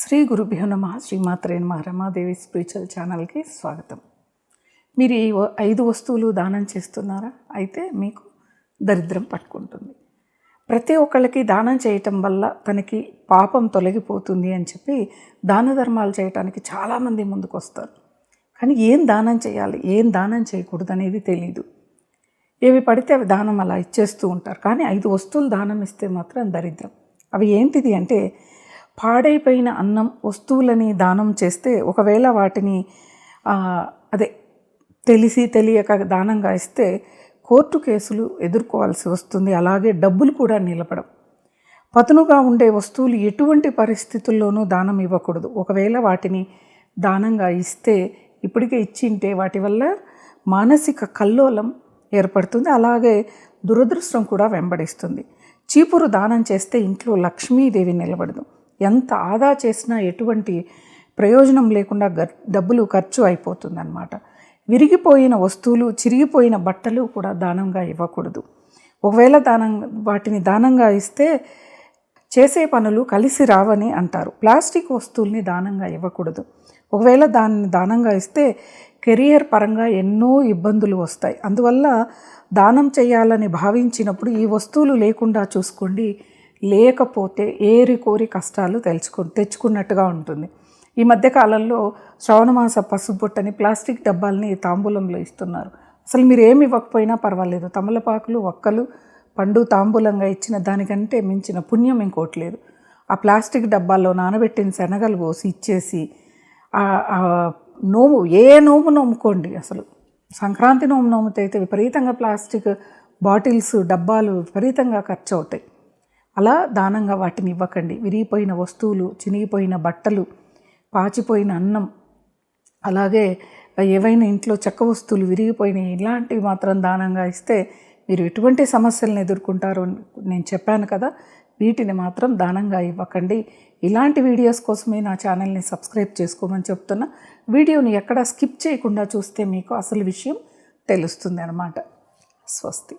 శ్రీ గురుభ్యో నమ శ్రీమాత్రే నమ రమాదేవి స్పిరిచువల్ ఛానల్కి స్వాగతం. మీరు ఈ వ- ఐదు వస్తువులు దానం చేస్తున్నారా? అయితే మీకు దరిద్రం పట్టుకుంటుంది. ప్రతి ఒక్కళ్ళకి దానం చేయటం వల్ల తనకి పాపం తొలగిపోతుంది అని చెప్పి దాన ధర్మాలు చేయటానికి చాలామంది ముందుకు వస్తారు కానీ ఏం దానం చేయాలి ఏం దానం చేయకూడదు అనేది తెలీదు. ఏవి పడితే అవి దానం అలా ఇచ్చేస్తూ ఉంటారు. కానీ ఐదు వస్తువులు దానం ఇస్తే మాత్రం దరిద్రం. అవి ఏంటిది అంటే పాడైపోయిన అన్నం వస్తువులని దానం చేస్తే ఒకవేళ వాటిని అదే తెలిసి తెలియక దానంగా ఇస్తే కోర్టు కేసులు ఎదుర్కోవాల్సి వస్తుంది. అలాగే డబ్బులు కూడా నిలబడం పతనుగా ఉండే వస్తువులు ఎటువంటి పరిస్థితుల్లోనూ దానం ఇవ్వకూడదు. ఒకవేళ వాటిని దానంగా ఇస్తే ఇప్పటికే ఇచ్చింటే వాటి వల్ల మానసిక కల్లోలం ఏర్పడుతుంది. అలాగే దురదృష్టం కూడా వెంబడిస్తుంది. చీపురు దానం చేస్తే ఇంట్లో లక్ష్మీదేవి నిలబడదు. ఎంత ఆదా చేసినా ఎటువంటి ప్రయోజనం లేకుండా డబ్బులు ఖర్చు అయిపోతుందన్నమాట. విరిగిపోయిన వస్తువులు చిరిగిపోయిన బట్టలు కూడా దానంగా ఇవ్వకూడదు. ఒకవేళ దానం వాటిని దానంగా ఇస్తే చేసే పనులు కలిసి రావని అంటారు. ప్లాస్టిక్ వస్తువుల్ని దానంగా ఇవ్వకూడదు. ఒకవేళ దాన్ని దానంగా ఇస్తే కెరియర్ పరంగా ఎన్నో ఇబ్బందులు వస్తాయి. అందువల్ల దానం చేయాలని భావించినప్పుడు ఈ వస్తువులు లేకుండా చూసుకోండి. లేకపోతే ఏరి కోరి కష్టాలు తెలుసుకు తెచ్చుకున్నట్టుగా ఉంటుంది. ఈ మధ్య కాలంలో శ్రవణమాస పసుబొట్టని ప్లాస్టిక్ డబ్బాల్ని తాంబూలంలో ఇస్తున్నారు. అసలు మీరు ఏమి ఇవ్వకపోయినా పర్వాలేదు. తమలపాకులు ఒక్కలు పండు తాంబూలంగా ఇచ్చిన దానికంటే మించిన పుణ్యం ఇంకోటి లేదు. ఆ ప్లాస్టిక్ డబ్బాల్లో నానబెట్టిన శనగలు పోసి ఇచ్చేసి నోము ఏ నోము నోముకోండి అసలు. సంక్రాంతి నోము నోముతే అయితే విపరీతంగా ప్లాస్టిక్ బాటిల్స్ డబ్బాలు విపరీతంగా ఖర్చు అవుతాయి అలా దానంగా వాటిని ఇవ్వకండి. విరిగిపోయిన వస్తువులు చినిగిపోయిన బట్టలు పాచిపోయిన అన్నం అలాగే ఏవైనా ఇంట్లో చెక్క వస్తువులు విరిగిపోయినాయి ఇలాంటివి మాత్రం దానంగా ఇస్తే మీరు ఎటువంటి సమస్యలను ఎదుర్కొంటారో నేను చెప్పాను కదా వీటిని మాత్రం దానంగా ఇవ్వకండి. ఇలాంటి వీడియోస్ కోసమే నా ఛానల్ని సబ్స్క్రైబ్ చేసుకోమని చెప్తున్నా. వీడియోని ఎక్కడా స్కిప్ చేయకుండా చూస్తే మీకు అసలు విషయం తెలుస్తుంది అన్నమాట. స్వస్తి.